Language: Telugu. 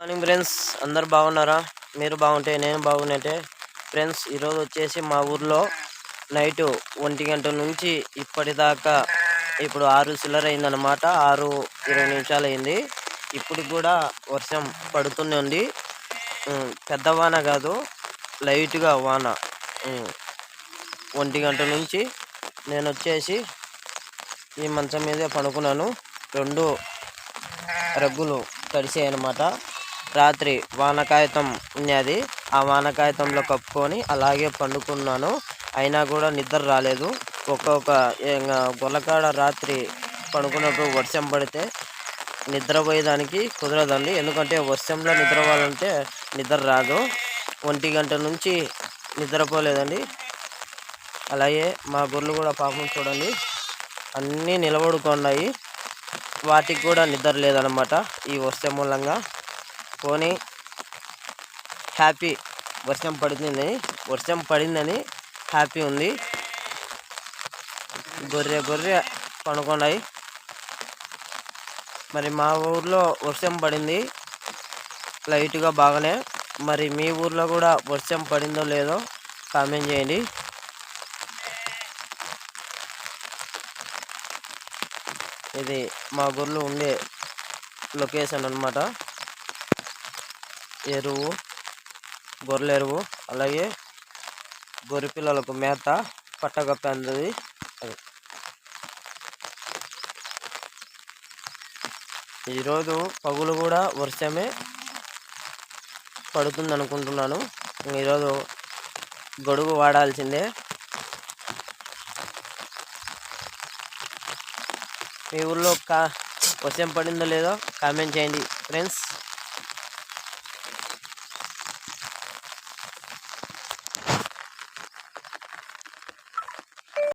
మార్నింగ్ ఫ్రెండ్స్ అందరు బాగున్నారా? మీరు బాగుంటే నేను బాగున్నట్టే ఫ్రెండ్స్ ఈరోజు వచ్చేసి మా ఊర్లో నైట్ ఒంటి గంట నుంచి ఇప్పటిదాకా ఇప్పుడు ఆరు చిల్లర అయిందనమాట ఆరు ఇరవై నిమిషాలు అయింది. ఇప్పుడు కూడా వర్షం పడుతూనే ఉంది. పెద్ద వాన కాదు లైట్గా వాన. ఒంటి గంట నుంచి నేను వచ్చేసి ఈ మంచం మీదే పడుకున్నాను. రెండు రగ్గులు తడిసాయి అనమాట రాత్రి వానకాయతం ఉన్నది. ఆ వానకాయతంలో కప్పుకొని అలాగే పండుకున్నాను. అయినా కూడా నిద్ర రాలేదు. ఒక్కొక్క గొల్లకాడ రాత్రి పడుకున్నప్పుడు వర్షం పడితే నిద్రపోయేదానికి కుదరదండి. ఎందుకంటే వర్షంలో నిద్రపోవాలంటే నిద్ర రాదు. ఒంటి గంట నుంచి నిద్రపోలేదండి. అలాగే మా గొర్రెలు కూడా పాపం చూడండి అన్నీ నిలబడుకున్నాయి. వాటికి కూడా నిద్ర లేదనమాట ఈ వర్షం మూలంగా. పోనీ హ్యాపీ వర్షం పడుతుందని వర్షం పడిందని హ్యాపీ ఉంది. గొర్రె గొర్రె పనుకున్నాయి. మరి మా ఊర్లో వర్షం పడింది. లైట్గా బాగానే. మరి మీ ఊర్లో కూడా వర్షం పడిందో లేదో కామెంట్ చేయండి. ఇది మా గొర్రెలు ఉండే లొకేషన్ అన్నమాట. ఎరువు గొర్రెల ఎరువు అలాగే గొర్రె పిల్లలకు మేత పట్టగప్పంది ఈరోజు పగులు కూడా వర్షమే పడుతుంది అనుకుంటున్నాను ఈరోజు గొడుగు వాడాల్సిందే. మీ ఊర్లో కా వర్షం పడిందో లేదో కామెంట్ చేయండి ఫ్రెండ్స్.